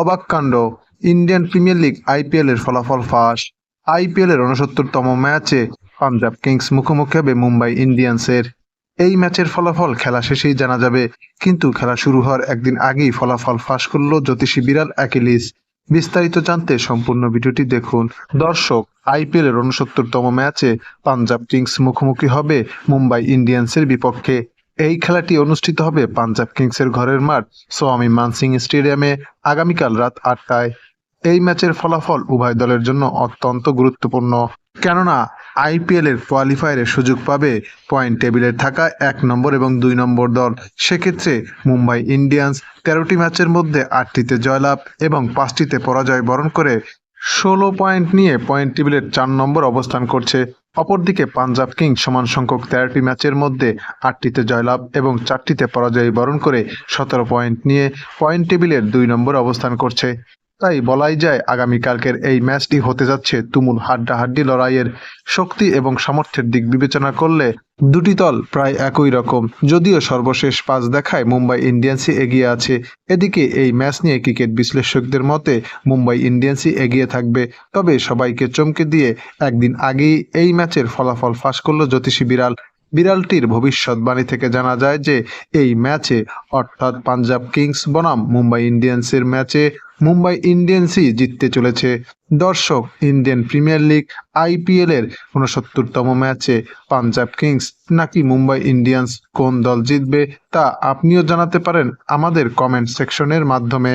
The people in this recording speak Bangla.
অবাক কাণ্ড, ইন্ডিয়ান প্রিমিয়ার লিগ আইপিএল এর ফলাফল ফাঁস। আইপিএল এর উনসত্তরতম ম্যাচে পাঞ্জাব কিংস মুখোমুখি হবে মুম্বাই ইন্ডিয়ান্সের। এই ম্যাচের ফলাফল খেলা শেষেই জানা যাবে, কিন্তু খেলা শুরু হওয়ার একদিন আগেই ফলাফল ফাঁস করল জ্যোতিষী বিড়াল অ্যাকিলিস। বিস্তারিত জানতে সম্পূর্ণ ভিডিওটি দেখুন। দর্শক আইপিএল এর উনসত্তরতম ম্যাচে পাঞ্জাব কিংস মুখোমুখি হবে মুম্বাই ইন্ডিয়ান্সের বিপক্ষে। এই খেলাটি অনুষ্ঠিত হবে পাঞ্জাব কিংসের ঘরের মাঠ সোয়ামী মানসিং স্টেডিয়ামে আগামীকাল রাত আটটায়। এই ম্যাচের ফলাফল উভয় দলের জন্য অত্যন্ত গুরুত্বপূর্ণ। কেননা, আইপিএল এর কোয়ালিফায়ারে সুযোগ পাবে পয়েন্ট টেবিলে থাকা এক নম্বর এবং দুই নম্বর দল। সেক্ষেত্রে মুম্বাই ইন্ডিয়ান্স তেরোটি ম্যাচের মধ্যে আটটিতে জয়লাভ এবং পাঁচটিতে পরাজয় বরণ করে ষোলো পয়েন্ট নিয়ে পয়েন্ট টেবিলের চার নম্বর অবস্থান করছে। অপরদিকে পাঞ্জাব কিংস সমান সংখ্যক তেরোটি ম্যাচের মধ্যে আটটিতে জয়লাভ এবং চারটিতে পরাজয় বরণ করে সতেরো পয়েন্ট নিয়ে পয়েন্ট টেবিলের দুই নম্বর অবস্থান করছে। তাই বলাই যায়, আগামীকালকের এই ম্যাচটি হতে যাচ্ছে তুমুল হাড্ডাহাড্ডি লড়াইয়ের শক্তি এবং সামর্থ্যের দিক বিবেচনা করলে দুটি দল প্রায় একই রকম। যদিও সর্বশেষ পাঁচ দেখায় মুম্বাই ইন্ডিয়ান্সই এগিয়ে আছে। এদিকে এই ম্যাচ নিয়ে ক্রিকেট বিশ্লেষকদের মতে মুম্বাই ইন্ডিয়ান্সই এগিয়ে থাকবে। তবে সবাইকে চমকে দিয়ে একদিন আগেই এই ম্যাচের ফলাফল ফাঁস করল জ্যোতিষী বিড়াল। বিড়ালটির ভবিষ্যৎবাণী থেকে জানা যায় যে এই ম্যাচে, অর্থাৎ পাঞ্জাব কিংস বনাম মুম্বাই ইন্ডিয়ান্সের ম্যাচে মুম্বাই ইন্ডিয়ান্সই জিততে চলেছে। দর্শক, ইন্ডিয়ান প্রিমিয়ার লিগ, আইপিএল এর উনসত্তরতম ম্যাচে পাঞ্জাব কিংস নাকি মুম্বাই ইন্ডিয়ান্স কোন দল জিতবে তা আপনিও জানাতে পারেন আমাদের কমেন্ট সেকশনের মাধ্যমে।